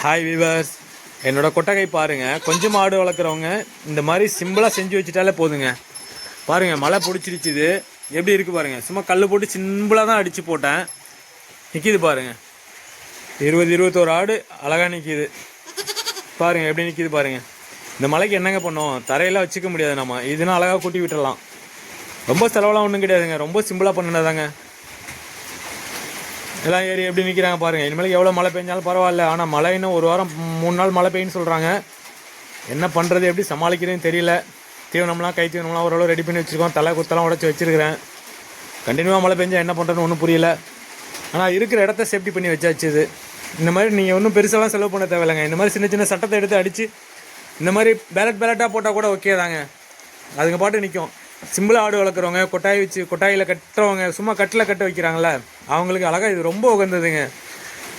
Hi viewers என்னோடய கொட்டகை பாருங்கள் கொஞ்சம் மாடு வளர்க்குறவங்க இந்த மாதிரி சிம்பிளாக செஞ்சு வச்சுட்டாலே போதுங்க. பாருங்கள் மழை பிடிச்சிருச்சுது எப்படி இருக்குது பாருங்கள் சும்மா கல் போட்டு சிம்பிளாக தான் அடித்து போட்டேன். நிற்கிது பாருங்க. இருபது இருபத்தோரு ஆடு அழகாக நிற்கிது பாருங்கள் எப்படி நிற்கிது பாருங்கள் இந்த மலைக்கு என்னங்க பண்ணோம் தரையெல்லாம் வச்சுக்க முடியாது நம்ம. இதுனா அழகாக கூட்டி விட்டுடலாம் ரொம்ப செலவெல்லாம் ஒன்றும் கிடையாதுங்க. ரொம்ப சிம்பிளாக பண்ணினதாங்க. எல்லாம் ஏறி எப்படி நிற்கிறாங்க பாருங்கள் இனிமேல் எவ்வளோ மழை பெஞ்சாலும் பரவாயில்ல. ஆனால் மழை இன்னும் ஒரு வாரம் மூணு நாள் மழை பெய்யுன்னு சொல்கிறாங்க என்ன பண்ணுறது எப்படி சமாளிக்கிறதுன்னு தெரியல. தீவனம்லாம் கை தீவனம்லாம் ஓரளவு ரெடி பண்ணி வச்சுருக்கோம். தலை குத்தலாம் உடச்சி வச்சிருக்கிறேன். கண்டினியூவாக மழை பெஞ்சால் என்ன பண்ணுறதுன்னு ஒன்றும் புரியல. ஆனால் இருக்கிற இடத்த சேஃப்டி பண்ணி வச்சாச்சு இது. இந்த மாதிரி நீங்கள் ஒன்றும் பெருசாலாம் செலவு பண்ண தேவையில்லைங்க. இந்த மாதிரி சின்ன சின்ன சட்டத்தை எடுத்து அடித்து இந்த மாதிரி பேலட் பேலட்டாக போட்டால் கூட ஓகே தாங்க. அதுங்க பாட்டு நிற்கும் சிம்பிளாக ஆடு வளர்க்குறவங்க கொட்டாய் வச்சு கொட்டாயில் கட்டுறவங்க சும்மா கட்டில் கட்ட வைக்கிறாங்களே அவங்களுக்கு அழகாக இது ரொம்ப உகந்ததுங்க.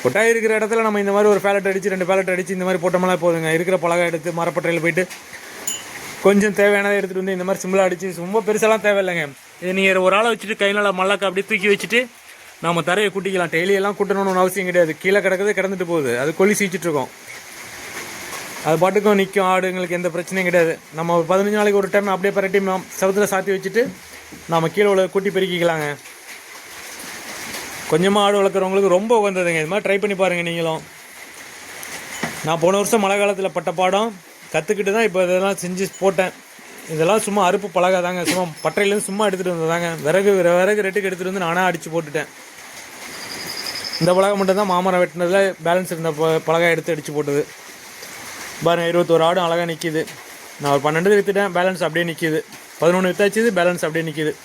கொட்டாய் இருக்கிற இடத்துல நம்ம இந்த மாதிரி ஒரு பேலட் அடித்து ரெண்டு பேலட் அடித்து இந்த மாதிரி போட்டோம்னா போதுங்க. இருக்கிற பலகை எடுத்து மரப்பட்டையில் போயிட்டு கொஞ்சம் தேவையானதை எடுத்துகிட்டு வந்து இந்த மாதிரி சிம்பிளாக அடித்து ரொம்ப பெருசாலாம் தேவையில்லைங்க. இது நீங்கள் ஒரு ஆளை வச்சுட்டு கையினால் நல்லா அப்படியே தூக்கி வச்சுட்டு நம்ம தரையை கூட்டிக்கலாம். டெய்லியெல்லாம் கூட்டணும்னு அவசியம் கிடையாது. கீழே கிடக்குது கிடந்துட்டு போகுது. அது கொல்லி சீச்சிட்ருக்கோம் அது பாட்டுக்கும் நிற்கும் ஆடுங்களுக்கு எந்த பிரச்சனையும் கிடையாது. நம்ம ஒரு பதினஞ்சு நாளைக்கு ஒரு டைம் அப்படியே பரட்டி சவுத்தில் சாத்தி வச்சுட்டு நம்ம கீழே உள்ள கூட்டி பெருக்கிக்கலாங்க. கொஞ்சமாக ஆடு வளர்க்குறவங்களுக்கு ரொம்ப உகந்ததுங்க. இது மாதிரி ட்ரை பண்ணி பாருங்கள் நீங்களும். நான் போன வருஷம் மழை காலத்தில் பட்ட பாடம் கற்றுக்கிட்டு தான் இப்போ இதெல்லாம் செஞ்சு போட்டேன். இதெல்லாம் சும்மா அறுப்பு பழகா தாங்க சும்மா பட்டையிலேருந்து சும்மா எடுத்துகிட்டு வந்ததாங்க. விறகு விறகு ரெட்டுக்கு எடுத்துகிட்டு வந்து நானாக அடித்து போட்டுட்டேன். இந்த பலகை மட்டும்தான் மாமரம் வெட்டினதில் பேலன்ஸ் இருந்த ப- பலகை எடுத்து அடித்து போட்டது. பாருங்க இருபத்தோரு ஆடும் அழகாக நிற்கிது நான் ஒரு பன்னெண்டு விற்றுட்டேன் பேலன்ஸ் அப்படியே நிற்கிது பதினொன்று விற்றாச்சு பேலன்ஸ் அப்படியே நிற்கிது